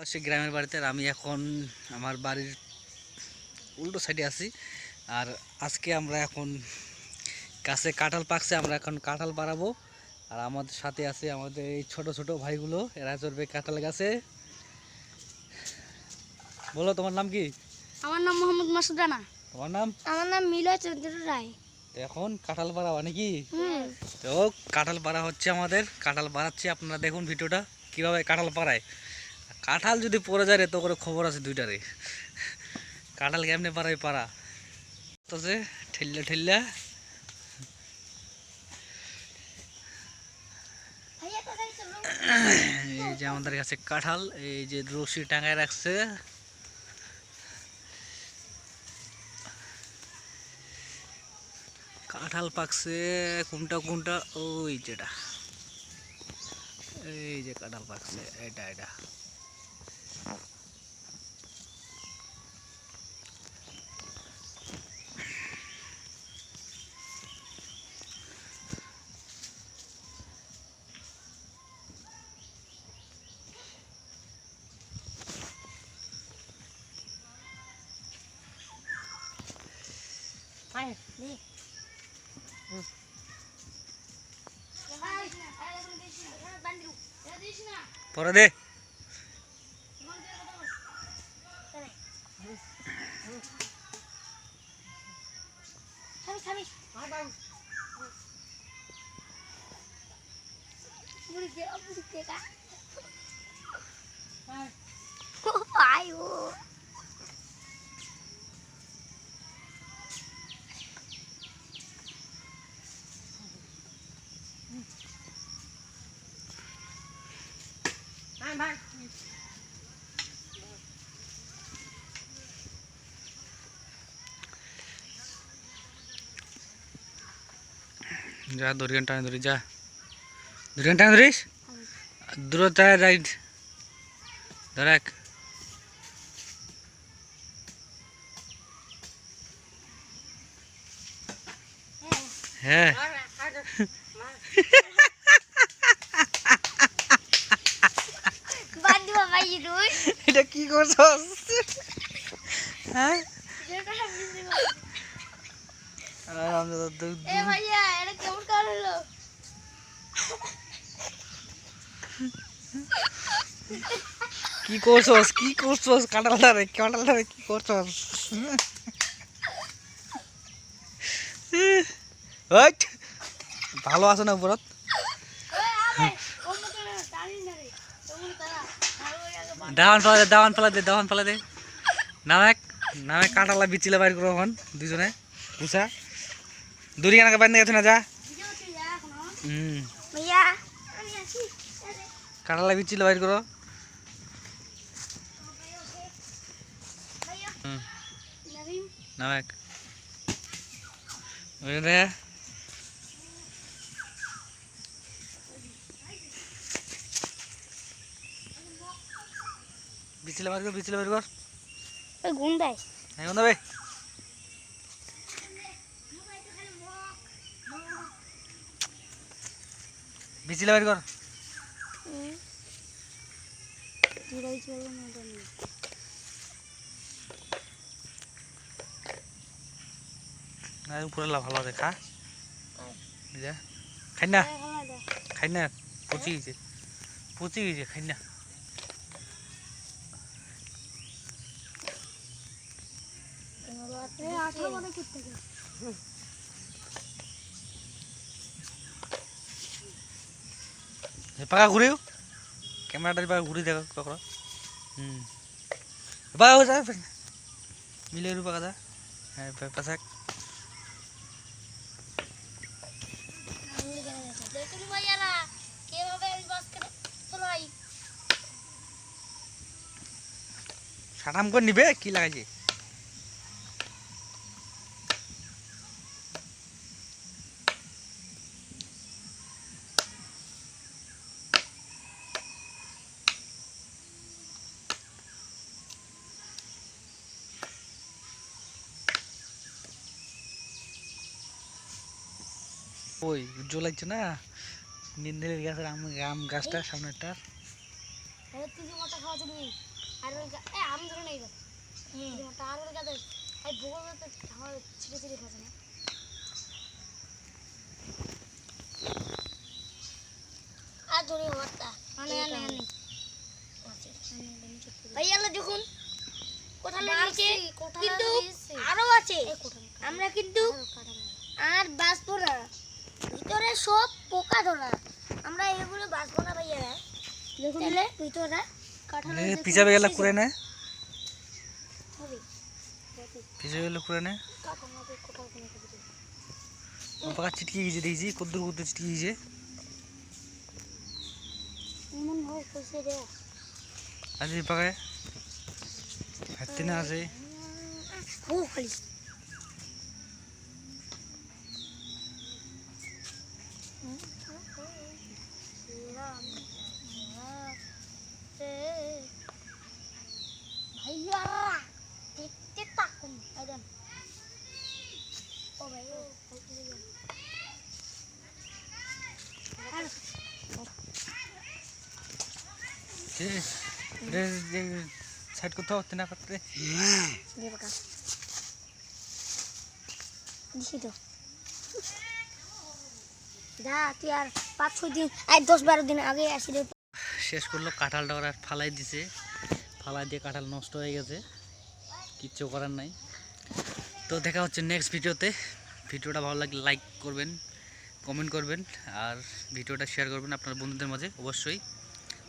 সে গ্রামের বাড়িতে আর আমি এখন আমার বাড়ির উল্টো সাইডে আছি। আর আজকে আমরা এখন গাছে কাঁঠাল পাকছে আমরা এখন কাঁঠাল বাড়াবো। আর আমাদের সাথে আছে আমাদের এই ছোট ছোট ভাইগুলো এরা চড়বে কাঁঠাল গাছে। বলো তোমার নাম কি? আমার নাম মোহাম্মদ মাসুদ রানা। তোমার নাম? আমার নাম মিলয় চন্দ্র রায়। তো এখন কাঁঠাল পাড়াবা নাকি? তো কাঁঠাল পাড়া হচ্ছে আমাদের কাঁঠাল পাড়াচ্ছি আপনারা দেখুন ভিডিওটা কীভাবে কাঁঠাল পাড়ায় কাঁঠাল যদি পড়ে যায় রে তো করে খবর আছে দুইটারে কাঁঠাল কেমনে পাড়ায় পাড়া? তো যে, ঠেললে ঠেললে। এই যে আমাদের কাছে কাঁঠাল, এই যে রশি টাঙায় রাখছে। কাঁঠাল পাকছে কোনটা কোনটা ওই যেটা। এই যে কাঁঠাল পাকছে, এটা এটা। পরে দে আয়ো যা দড়ি টানে ধরি যা দড়ি টানে ধরিস দূর যায় রাইড ধরাক হ্যাঁ বাদ দিবা ভাই তুই এটা কি করছস? হ্যাঁ? কি করছস? কি করছস? কাঁটালটারে কাঁটালটারে কি করছস? ওইট ভালো আছে না উপরত? দাওয়ান ফেলা দে, দাওয়ান ফেলা দে, দাওয়ান ফেলা দে। নামেক নামে কাঁটালা বিচিলে বাইর করো এখন দুজনে বুঝা? দূরি কেনাকে বাইর গেছে না যা হুম। কাঁটালা বিচিলে বাইর করো। নামেক। রে বিচিলে বাইর কর বিচিলে বাইর কর। ওই গুণ দেয় এখন দেবে বিচিলে বাইর কর। না উপরে লা ভালো দেখা। খাই না। খাই না পচি গেছে। পচি গেছে খাই না। পাকা ঘুরেও ক্যামেরাটা পাকা ঘুরে দেখো কখন। হুম। পাকা হয়ে যাবে মিলে পাকা দা হ্যাঁ পাশাক সাটাম করে নিবে কি লাগাইছে? ওই উজ্জ্বল লাগছে না? নিন্দের গাছের আম আম গাছটা সামনেটার ভাইয়ালা দেখুন। কিন্তু আরও আছে। আমরা কিন্তু আর বাঁচবো না। সব পোকা ধরা। আমরা এগুলো বাঁচবো না ভাইয়ারা তাহলে ভিতরে কাঁঠাল এ, পিছাবে গেলে করে নে। পিছাবে গেলে করে নে। পাকা চিটকে গিয়েছে দেখছি? কদ্দুর কদ্দুর চিটকে গিয়েছে। এমন হয় কইছে রে। আজ পাকায় হাতে না আছে ও খালি। ভাইয়া দেখতে ও ভাই সাইড কোথাও হচ্ছে না পাত্রে দিয়ে দিছি তো যা আর পাঁচ ছয় দিন দশ বারো দিন আগে শেষ করল কাঁঠালটা ওরা ফালাই দিছে। ফালাই দিয়ে কাঁঠাল নষ্ট হয়ে গেছে। কিচ্ছু করার নাই। তো দেখা হচ্ছে নেক্সট ভিডিওতে। ভিডিওটা ভালো লাগলে লাইক করবেন কমেন্ট করবেন, আর ভিডিওটা শেয়ার করবেন আপনার বন্ধুদের মাঝে, অবশ্যই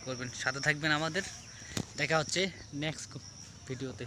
করবেন। সাথে থাকবেন আমাদের। দেখা হচ্ছে নেক্সট ভিডিওতে।